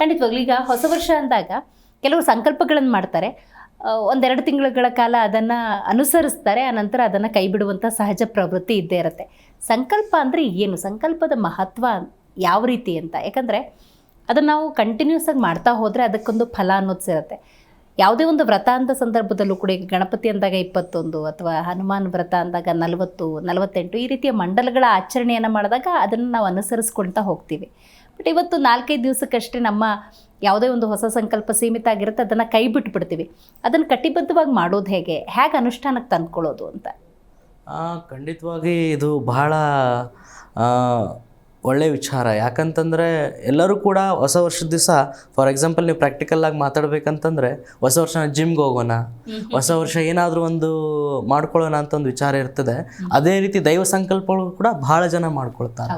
ಖಂಡಿತವಾಗ್ಲೂ. ಈಗ ಹೊಸ ವರ್ಷ ಅಂದಾಗ ಕೆಲವು ಸಂಕಲ್ಪಗಳನ್ನು ಮಾಡ್ತಾರೆ. ಒಂದೆರಡು ತಿಂಗಳುಗಳ ಕಾಲ ಅದನ್ನು ಅನುಸರಿಸ್ತಾರೆ ಆನಂತರ ಅದನ್ನು ಕೈ ಬಿಡುವಂಥ ಸಹಜ ಪ್ರವೃತ್ತಿ ಇದ್ದೇ ಇರುತ್ತೆ. ಸಂಕಲ್ಪ ಅಂದರೆ ಏನು? ಸಂಕಲ್ಪದ ಮಹತ್ವ ಯಾವ ರೀತಿ ಅಂತ? ಯಾಕಂದರೆ ಅದನ್ನು ನಾವು ಕಂಟಿನ್ಯೂಸ್ ಆಗಿ ಮಾಡ್ತಾ ಹೋದರೆ ಅದಕ್ಕೊಂದು ಫಲ ಅನ್ನೋದು ಸಿರುತ್ತೆ. ಯಾವುದೇ ಒಂದು ವ್ರತ ಅಂತ ಸಂದರ್ಭದಲ್ಲೂ ಕೂಡ ಈಗ ಗಣಪತಿ ಅಂದಾಗ ಇಪ್ಪತ್ತೊಂದು ಅಥವಾ ಹನುಮಾನ್ ವ್ರತ ಅಂದಾಗ ನಲವತ್ತು, ನಲವತ್ತೆಂಟು ಈ ರೀತಿಯ ಮಂಡಲಗಳ ಆಚರಣೆಯನ್ನು ಮಾಡಿದಾಗ ಅದನ್ನು ನಾವು ಅನುಸರಿಸ್ಕೊಳ್ತಾ ಹೋಗ್ತೀವಿ. ಬಟ್ ಇವತ್ತು ನಾಲ್ಕೈದು ದಿವಸಕ್ಕಷ್ಟೇ ನಮ್ಮ ಯಾವುದೇ ಒಂದು ಹೊಸ ಸಂಕಲ್ಪ ಸೀಮಿತ ಆಗಿರುತ್ತೆ, ಅದನ್ನು ಕೈ ಬಿಟ್ಬಿಡ್ತೀವಿ. ಅದನ್ನು ಕಟಿಬದ್ಧವಾಗಿ ಮಾಡೋದು ಹೇಗೆ? ಹೇಗೆ ಅನುಷ್ಠಾನಕ್ಕೆ ತಂದ್ಕೊಳ್ಳೋದು ಅಂತ? ಖಂಡಿತವಾಗಿ ಇದು ಬಹಳ ಒಳ್ಳೆಯ ವಿಚಾರ. ಯಾಕಂತಂದರೆ ಎಲ್ಲರೂ ಕೂಡ ಹೊಸ ವರ್ಷದ ದಿವಸ ಫಾರ್ ಎಕ್ಸಾಂಪಲ್ ನೀವು ಪ್ರಾಕ್ಟಿಕಲ್ಲಾಗಿ ಮಾತಾಡ್ಬೇಕಂತಂದರೆ ಹೊಸ ವರ್ಷ ಜಿಮ್ಗೆ ಹೋಗೋಣ ಹೊಸ ವರ್ಷ ಏನಾದರೂ ಒಂದು ಮಾಡ್ಕೊಳ್ಳೋಣ ಅಂತ ಒಂದು ವಿಚಾರ ಇರ್ತದೆ. ಅದೇ ರೀತಿ ದೈವ ಸಂಕಲ್ಪಗಳು ಕೂಡ ಭಾಳ ಜನ ಮಾಡ್ಕೊಳ್ತಾರೆ.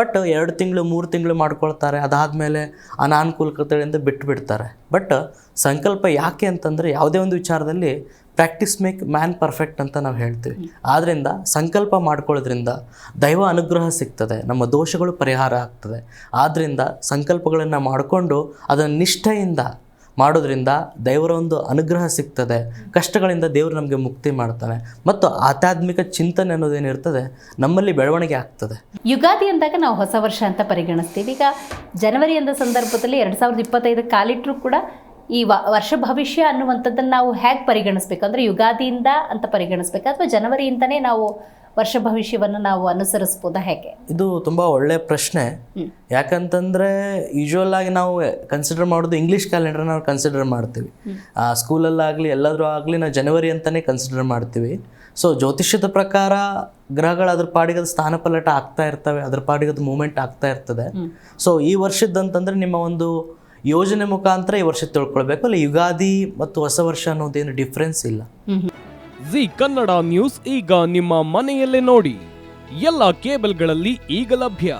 ಬಟ್ ಎರಡು ತಿಂಗಳು ಮೂರು ತಿಂಗಳು ಮಾಡ್ಕೊಳ್ತಾರೆ. ಅದಾದಮೇಲೆ ಅನಾನುಕೂಲಕತೆಗಳಿಂದ ಬಿಟ್ಟು ಬಿಡ್ತಾರೆ ಬಟ್ ಸಂಕಲ್ಪ ಯಾಕೆ ಅಂತಂದರೆ ಯಾವುದೇ ಒಂದು ವಿಚಾರದಲ್ಲಿ ಪ್ರಾಕ್ಟೀಸ್ ಮೇಕ್ ಮ್ಯಾನ್ ಪರ್ಫೆಕ್ಟ್ ಅಂತ ನಾವು ಹೇಳ್ತೀವಿ. ಆದ್ದರಿಂದ ಸಂಕಲ್ಪ ಮಾಡ್ಕೊಳ್ಳೋದ್ರಿಂದ ದೈವ ಅನುಗ್ರಹ ಸಿಗ್ತದೆ, ನಮ್ಮ ದೋಷಗಳು ಪರಿಹಾರ ಆಗ್ತದೆ. ಆದ್ದರಿಂದ ಸಂಕಲ್ಪಗಳನ್ನು ಮಾಡಿಕೊಂಡು ಅದನ್ನು ನಿಷ್ಠೆಯಿಂದ ಮಾಡೋದ್ರಿಂದ ದೇವರ ಒಂದು ಅನುಗ್ರಹ ಸಿಗ್ತದೆ. ಕಷ್ಟಗಳಿಂದ ದೇವರು ನಮಗೆ ಮುಕ್ತಿ ಮಾಡ್ತಾನೆ. ಮತ್ತು ಆಧ್ಯಾತ್ಮಿಕ ಚಿಂತನೆ ಅನ್ನೋದೇನಿರ್ತದೆ ನಮ್ಮಲ್ಲಿ ಬೆಳವಣಿಗೆ ಆಗ್ತದೆ. ಯುಗಾದಿ ಅಂದಾಗ ನಾವು ಹೊಸ ವರ್ಷ ಅಂತ ಪರಿಗಣಿಸ್ತೀವಿ. ಈಗ ಜನವರಿ ಅಂದ ಸಂದರ್ಭದಲ್ಲಿ ಎರಡು ಸಾವಿರದ ಇಪ್ಪತ್ತೈದು ಕಾಲಿಟ್ಟರೂ ಕೂಡ ಈ ವ ವರ್ಷ ಭವಿಷ್ಯ ಅನ್ನುವಂಥದ್ದನ್ನು ನಾವು ಹೇಗೆ ಪರಿಗಣಿಸ್ಬೇಕು? ಅಂದರೆ ಯುಗಾದಿಯಿಂದ ಅಂತ ಪರಿಗಣಿಸ್ಬೇಕು ಅಥವಾ ಜನವರಿಯಿಂದನೇ ನಾವು ವರ್ಷ ಭವಿಷ್ಯವನ್ನು ನಾವು ಅನುಸರಿಸ್ಬೋದಾ ಹೇಗೆ? ಇದು ತುಂಬ ಒಳ್ಳೆಯ ಪ್ರಶ್ನೆ. ಯಾಕಂತಂದರೆ ಯೂಶುವಲ್ ಆಗಿ ನಾವು ಕನ್ಸಿಡರ್ ಮಾಡೋದು ಇಂಗ್ಲೀಷ್ ಕ್ಯಾಲೆಂಡರ್ ನಾವು ಕನ್ಸಿಡರ್ ಮಾಡ್ತೀವಿ. ಸ್ಕೂಲಲ್ಲಾಗಲಿ ಎಲ್ಲಾದರೂ ಆಗಲಿ ನಾವು ಜನವರಿ ಅಂತಲೇ ಕನ್ಸಿಡರ್ ಮಾಡ್ತೀವಿ. ಸೊ ಜ್ಯೋತಿಷ್ಯದ ಪ್ರಕಾರ ಗ್ರಹಗಳು ಅದ್ರ ಪಾಡಿಗೆ ಅದು ಸ್ಥಾನಪಲ್ಲಟ ಆಗ್ತಾ ಇರ್ತವೆ ಅದ್ರ ಪಾಡಿಗೆ ಅದು ಮೂಮೆಂಟ್ ಆಗ್ತಾ ಇರ್ತದೆ. ಸೊ ಈ ವರ್ಷದಂತಂದ್ರೆ ನಿಮ್ಮ ಒಂದು ಯೋಜನೆ ಮುಖಾಂತರ ಈ ವರ್ಷ ತಿಳ್ಕೊಳ್ಬೇಕು. ಅಲ್ಲಿ ಯುಗಾದಿ ಮತ್ತು ಹೊಸ ವರ್ಷ ಅನ್ನೋದೇನು ಡಿಫ್ರೆನ್ಸ್ ಇಲ್ಲ. ಜಿ ಕನ್ನಡ ನ್ಯೂಸ್ ಈಗ ನಿಮ್ಮ ಮನೆಯಲ್ಲೇ ನೋಡಿ. ಎಲ್ಲ ಕೇಬಲ್ಗಳಲ್ಲಿ ಈಗ ಲಭ್ಯ.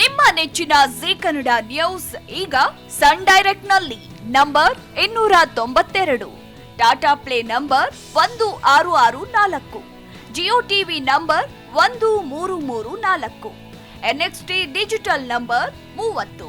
ನಿಮ್ಮ ನೆಚ್ಚಿನ ಜಿ ಕನ್ನಡ ನ್ಯೂಸ್ ಈಗ ಸನ್ ಡೈರೆಕ್ಟ್ನಲ್ಲಿ ನಂಬರ್ ಇನ್ನೂರ ತೊಂಬತ್ತೆರಡು ಟಾಟಾ ಪ್ಲೇ ನಂಬರ್ ಒಂದು ಆರು ಆರು ನಾಲ್ಕು ಜಿಯೋ ಟಿವಿ ನಂಬರ್ ಒಂದು ಮೂರು ಮೂರು ನಾಲ್ಕು ಎನ್ಎಕ್ಸ್ಟಿ ಡಿಜಿಟಲ್ ನಂಬರ್ ಮೂವತ್ತು.